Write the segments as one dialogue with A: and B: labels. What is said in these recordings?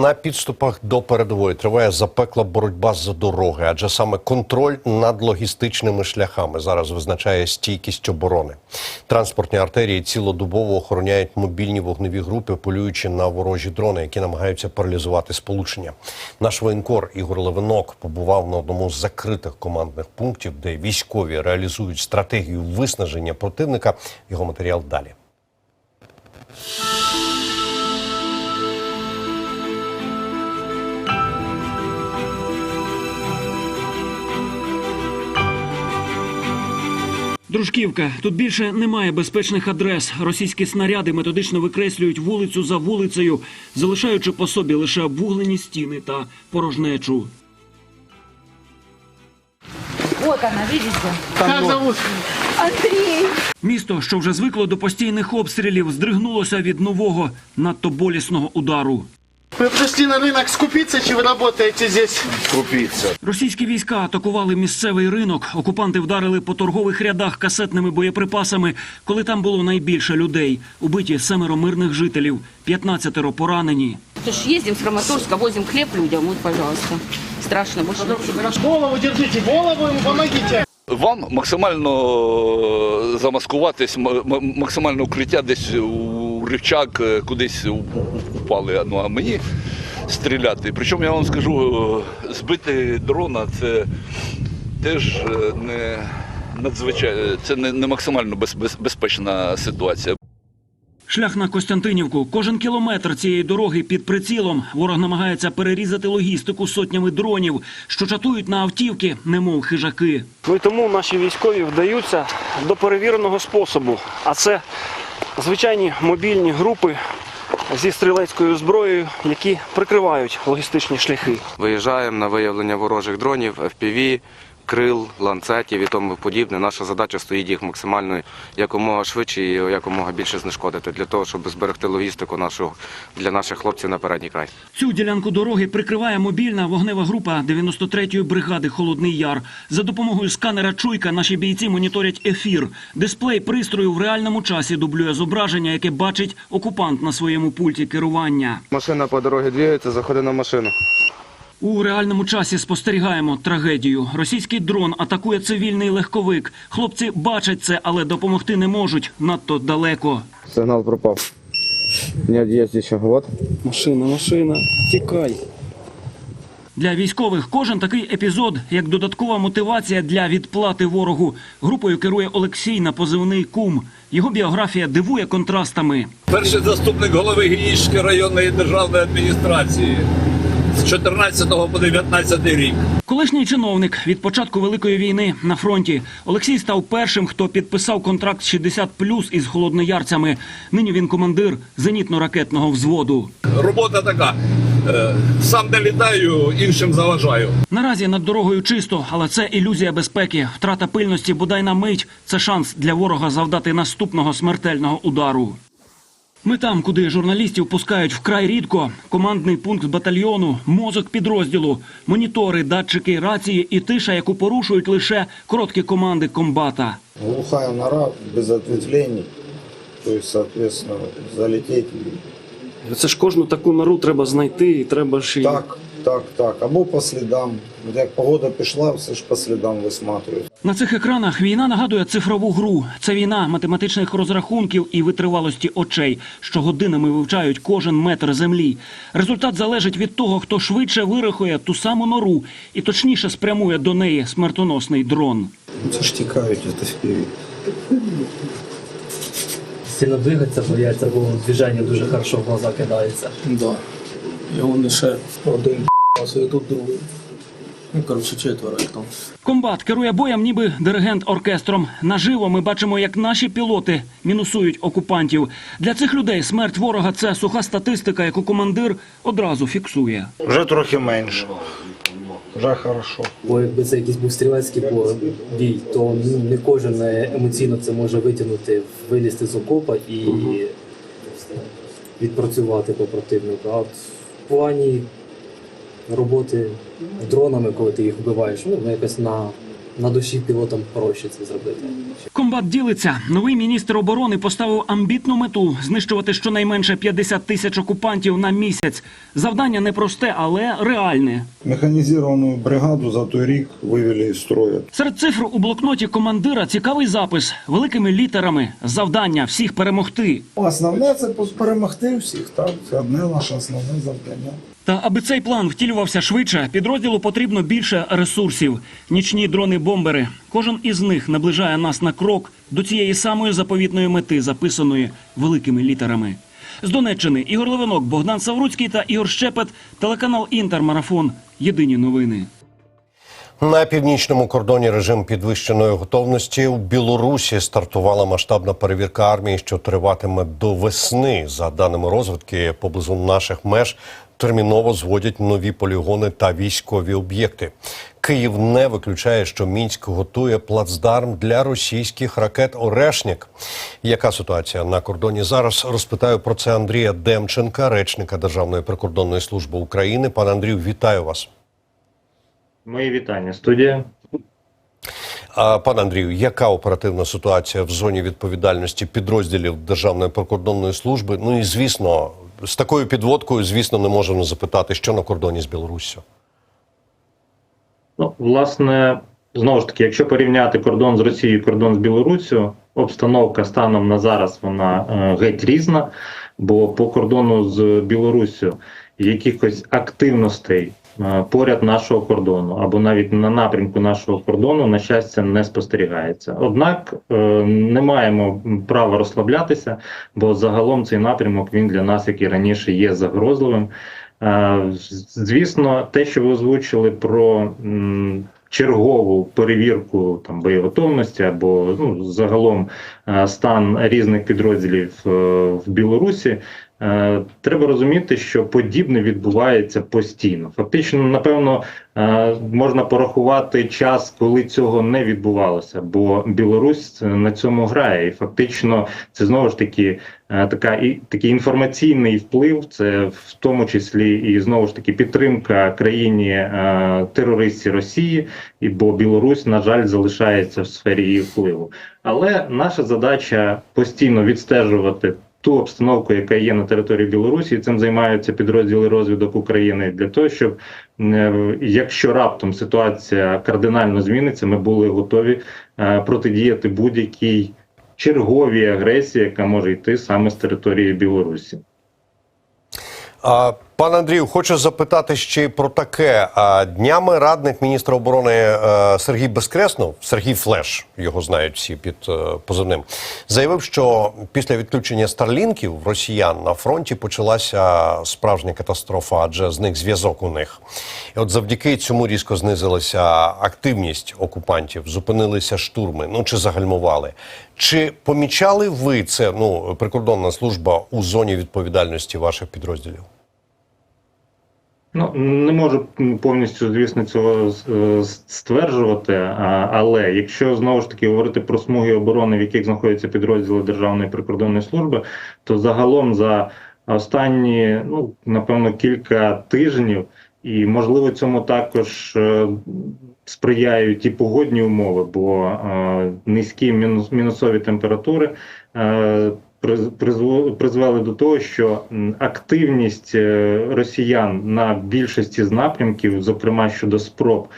A: На підступах до передової триває запекла боротьба за дороги, адже саме контроль над логістичними шляхами зараз визначає стійкість оборони. Транспортні артерії цілодобово охороняють мобільні вогневі групи, полюючи на ворожі дрони, які намагаються паралізувати сполучення. Наш воєнкор Ігор Левинок побував на одному з закритих командних пунктів, де військові реалізують стратегію виснаження противника. Його матеріал далі.
B: Дружківка. Тут більше немає безпечних адрес. Російські снаряди методично викреслюють вулицю за вулицею, залишаючи по собі лише обвуглені стіни та порожнечу.
C: Вот она, видите?
D: Как зовут?
C: Андрей.
B: Місто, що вже звикло до постійних обстрілів, здригнулося від нового, надто болісного удару.
D: Вы пришли на рынок скупиться, чи вы работаете здесь?
B: Російські війська атакували місцевий ринок. Окупанти вдарили по торгових рядах касетними боєприпасами, коли там було найбільше людей. Убиті семеро мирних жителів, 15 поранені.
E: То ж ездим с Краматорска, возим хлеб людям, вот, пожалуйста. Страшно, больше ничего.
D: Голову держите, голову ему помогите.
F: Вам максимально е, замаскуватись, м- м- максимальне укриття десь у рівчак, е, кудись упали. Ну а мені стріляти. Причому я вам скажу, е, збити дрона це теж е, не надзвичайно, це не, не максимально без, без, безпечна ситуація.
B: Шлях на Костянтинівку. Кожен кілометр цієї дороги під прицілом. Ворог намагається перерізати логістику сотнями дронів, що чатують на автівки, немов хижаки.
G: Ну і тому наші військові вдаються до перевіреного способу. А це звичайні мобільні групи зі стрілецькою зброєю, які прикривають логістичні шляхи.
H: Виїжджаємо на виявлення ворожих дронів, FPV, крил, ланцетів і тому подібне. Наша задача стоїть їх максимально якомога швидше і якомога більше знешкодити для того, щоб зберегти логістику нашу для наших хлопців на передній край.
B: Цю ділянку дороги прикриває мобільна вогнева група 93-ї бригади Холодний Яр. За допомогою сканера Чуйка наші бійці моніторять ефір. Дисплей пристрою в реальному часі дублює зображення, яке бачить окупант на своєму пульті керування.
H: Машина по дорозі двигається, заходи на машину.
B: У реальному часі спостерігаємо трагедію. Російський дрон атакує цивільний легковик. Хлопці бачать це, але допомогти не можуть надто далеко.
H: Сигнал пропав. Нет, є ще. Вот.
G: Машина, машина, тікай.
B: Для військових кожен такий епізод як додаткова мотивація для відплати ворогу. Групою керує Олексій на позивний кум. Його біографія дивує контрастами.
F: Перший заступник голови Генічської районної державної адміністрації з 14 по 19 рік.
B: Колишній чиновник від початку великої війни на фронті Олексій став першим, хто підписав контракт 60+, із холодноярцями. Нині він командир зенітно-ракетного взводу.
F: Робота така. е, Сам не літаю, іншим заважаю.
B: Наразі над дорогою чисто, але це ілюзія безпеки. Втрата пильності бодай на мить це шанс для ворога завдати наступного смертельного удару. Ми там, куди журналістів пускають вкрай рідко. Командний пункт батальйону, мозок підрозділу, монітори, датчики, рації і тиша, яку порушують лише короткі команди комбата.
I: глухая нора без ответвлений. То есть, соответственно, залететь.
G: Це ж кожну таку нору треба знайти, і треба ж і...
I: Так, так, так. Або по слідам. Як погода пішла, все ж по слідам висматривають.
B: На цих екранах війна нагадує цифрову гру. Це війна математичних розрахунків і витривалості очей, що годинами вивчають кожен метр землі. Результат залежить від того, хто швидше вирахує ту саму нору і точніше спрямує до неї смертоносний дрон.
I: Це ж тікають
J: сильно двигатися, бояться, бо движення дуже хорошо в глаза кидається.
D: Да. І вони ще один а тут другий. Ну, коротше, четверо їх там.
B: Комбат керує боєм, ніби диригент оркестром. Наживо ми бачимо, як наші пілоти мінусують окупантів. Для цих людей смерть ворога це суха статистика, яку командир одразу фіксує.
I: Вже трохи менше. Вже хорошо.
J: Бо якби це якийсь був стрілецький бій, то ну, не кожен е, емоційно це може витягнути, вилізти з окопа і відпрацювати по противнику. А в плані роботи дронами, коли ти їх вбиваєш, ну якось на на душі пілотам проще це зробити.
B: Комбат ділиться. Новий міністр оборони поставив амбітну мету знищувати щонайменше 50 тисяч окупантів на місяць. Завдання непросте, але реальне.
I: Механизированную бригаду за той рік вивели із строя.
B: Серед цифр у блокноті командира цікавий запис великими літерами. Завдання всіх перемогти.
I: Основне це перемогти всіх, так? Це одне наше основне завдання.
B: Та аби цей план втілювався швидше, підрозділу потрібно більше ресурсів. Нічні дрони-бомбери. Кожен із них наближає нас на крок до цієї самої заповітної мети, записаної великими літерами. З Донеччини Ігор Левинок, Богдан Савруцький та Ігор Щепет, телеканал Інтермарафон. Єдині новини.
A: На північному кордоні режим підвищеної готовності у Білорусі стартувала масштабна перевірка армії, що триватиме до весни. За даними розвідки, поблизу наших меж терміново зводять нові полігони та військові об'єкти. Київ не виключає, що мінськ готує плацдарм для російських ракет Орешнік. Яка ситуація на кордоні зараз? Розпитаю про це Андрія Демченка, речника Державної прикордонної служби України. Пане Андрію, вітаю вас.
K: Мої вітання, студія.
A: А, Пане Андрію, яка оперативна ситуація в зоні відповідальності підрозділів Державної прикордонної служби? Ну і звісно, з такою підводкою, звісно, не можемо запитати, що на кордоні з Білоруссю.
K: Ну, власне, знову ж таки, якщо порівняти кордон з Росією, кордон з Білоруссю, обстановка станом на зараз вона е, геть різна, бо по кордону з Білоруссю якихось активностей поряд нашого кордону або навіть на напрямку нашого кордону, на щастя, не спостерігається. Однак е, не маємо права розслаблятися, бо загалом цей напрямок він для нас, як і раніше, є загрозливим. Е, Звісно, те, що ви озвучили про чергову перевірку там боєготовності або ну, загалом е, стан різних підрозділів е, в Білорусі. Е, Треба розуміти, що подібне відбувається постійно. Фактично, напевно, е, можна порахувати час, коли цього не відбувалося, бо Білорусь на цьому грає, і фактично це знову ж таки е, така і такий інформаційний вплив. Це в тому числі і знову ж таки підтримка країні е, терористів Росії, і бо Білорусь, на жаль, залишається в сфері її впливу. Але наша задача постійно відстежувати. Ту обстановку, яка є на території Білорусі, цим займаються підрозділи розвідок України для того, щоб е, якщо раптом ситуація кардинально зміниться, ми були готові е, протидіяти будь-якій черговій агресії, яка може йти саме з території Білорусі.
A: А, пане Андрію, хочу запитати ще й про таке. Днями радник міністра оборони е, Сергій Безкреснов, Сергій Флеш, його знають всі під е, позивним, заявив, що після відключення старлінків росіян на фронті почалася справжня катастрофа, адже зник зв'язок у них. І от завдяки цьому різко знизилася активність окупантів, зупинилися штурми, ну чи загальмували. Чи помічали ви це? Ну, прикордонна служба у зоні відповідальності ваших підрозділів?
K: Ну не можу повністю, звісно, цього е, стверджувати. Але якщо знову ж таки говорити про смуги оборони, в яких знаходяться підрозділи Державної прикордонної служби, то загалом за останні, ну напевно, кілька тижнів, і можливо цьому також е, сприяють і погодні умови, бо е, низькі мінус, мінусові температури. Призвели до того, що активність е, росіян на більшості з напрямків, зокрема щодо спроб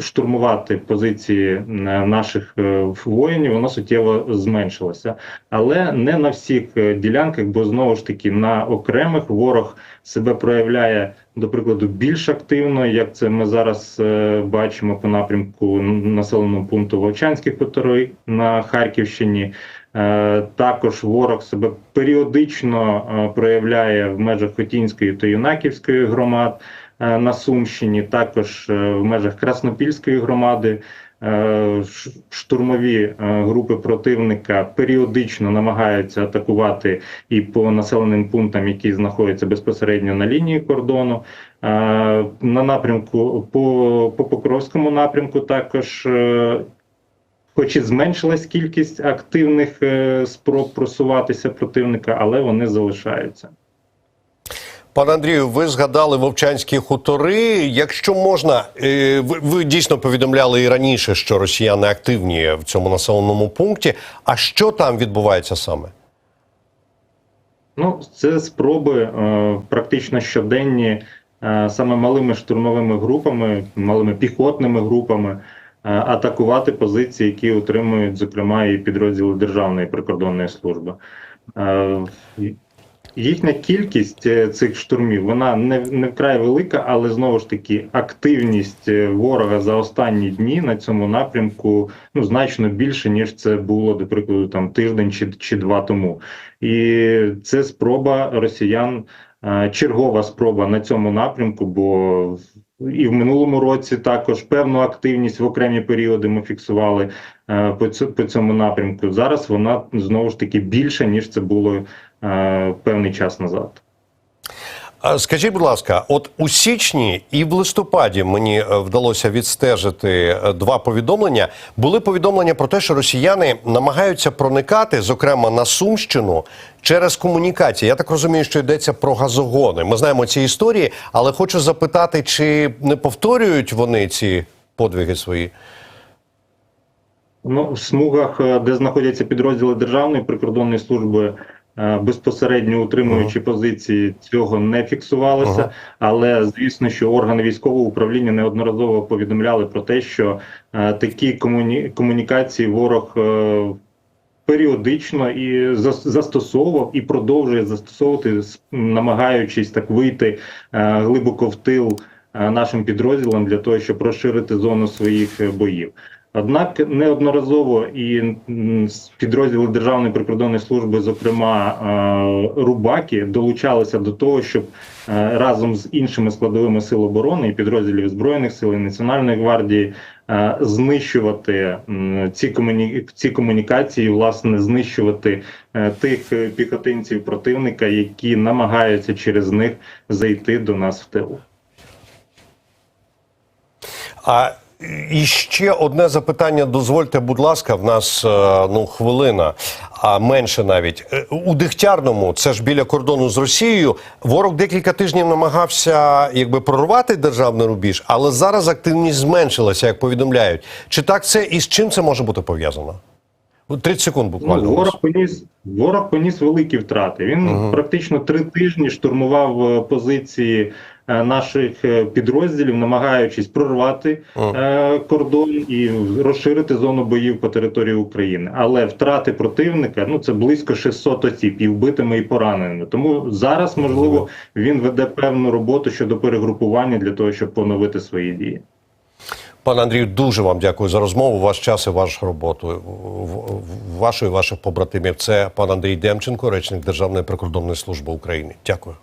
K: штурмувати позиції наших е, воїнів, воно суттєво зменшилося, але не на всіх е, ділянках, бо знову ж таки на окремих ворог себе проявляє. До прикладу, більш активно, як це ми зараз бачимо по напрямку населеного пункту Вовчанських хутори на Харківщині. Е, Також ворог себе періодично е, проявляє в межах Хотінської та Юнаківської громад е, на Сумщині, також в межах Краснопільської громади. Штурмові групи противника періодично намагаються атакувати і по населеним пунктам, які знаходяться безпосередньо на лінії кордону. На напрямку по, по Покровському напрямку також хоч і зменшилась кількість активних е, спроб просуватися противника, але вони залишаються.
A: Пане Андрію, ви згадали Вовчанські хутори. Якщо можна, е, ви, ви дійсно повідомляли і раніше, що росіяни активні в цьому населеному пункті. А що там відбувається саме?
K: Ну, це спроби е, практично щоденні е, саме малими штурмовими групами, малими піхотними групами атакувати позиції, які утримують, зокрема, і підрозділи Державної прикордонної служби. Е, Їхня кількість е, цих штурмів вона не, не вкрай велика, але знову ж таки активність е, ворога за останні дні на цьому напрямку ну значно більше ніж це було до прикладу там тиждень чи, чи два тому. І це спроба росіян, е, чергова спроба на цьому напрямку, бо і в минулому році також певну активність в окремі періоди ми фіксували е, по цьому напрямку. Зараз вона знову ж таки більша ніж це було е, певний час назад.
A: Скажіть, будь ласка, от у січні і в листопаді мені е, вдалося відстежити е, два повідомлення. Були повідомлення про те, що росіяни намагаються проникати, зокрема на Сумщину, через комунікації. Я так розумію, що йдеться про газогони. Ми знаємо ці історії, але хочу запитати, чи не повторюють вони ці подвиги свої?
K: Ну, в смугах, е, де знаходяться підрозділи Державної прикордонної служби, е, безпосередньо утримуючи позиції, цього не фіксувалося.
A: Ага.
K: Але звісно, що органи військового управління неодноразово повідомляли про те, що е, такі комуні... комунікації ворог. е, Періодично і зас- застосовував і продовжує застосовувати, намагаючись так вийти е, глибоко в тил е, нашим підрозділам для того, щоб розширити зону своїх боїв. Однак неодноразово і підрозділи Державної прикордонної служби, зокрема е, Рубаки, долучалися до того, щоб е, разом з іншими складовими сил оборони і підрозділів збройних сил і Національної гвардії е, знищувати ці комуні... ці комунікації, власне, знищувати тих піхотинців противника, які намагаються через них зайти до нас в тилу.
A: А і ще одне запитання. Дозвольте, будь ласка, в нас е, ну хвилина, а менше навіть Е, у Дегтярному, це ж біля кордону з Росією. Ворог декілька тижнів намагався якби прорвати державний рубіж, але зараз активність зменшилася, як повідомляють. Чи так це і з чим це може бути пов'язано? От 30 секунд буквально.
K: Ну, ворог поніс ворог поніс великі втрати. Він
A: Мгм.
K: практично три тижні штурмував е, позиції наших е, підрозділів, намагаючись прорвати е, кордон і розширити зону боїв по території України. Але втрати противника ну це близько 600 осіб, і вбитими, і пораненими. Тому зараз можливо він веде певну роботу щодо перегрупування для того, щоб поновити свої дії.
A: Пане Андрію, дуже вам дякую за розмову. Ваш час і вашу роботу. В- в- Вашу і ваших побратимів. Це пан Андрій Демченко, речник Державної прикордонної служби України. Дякую.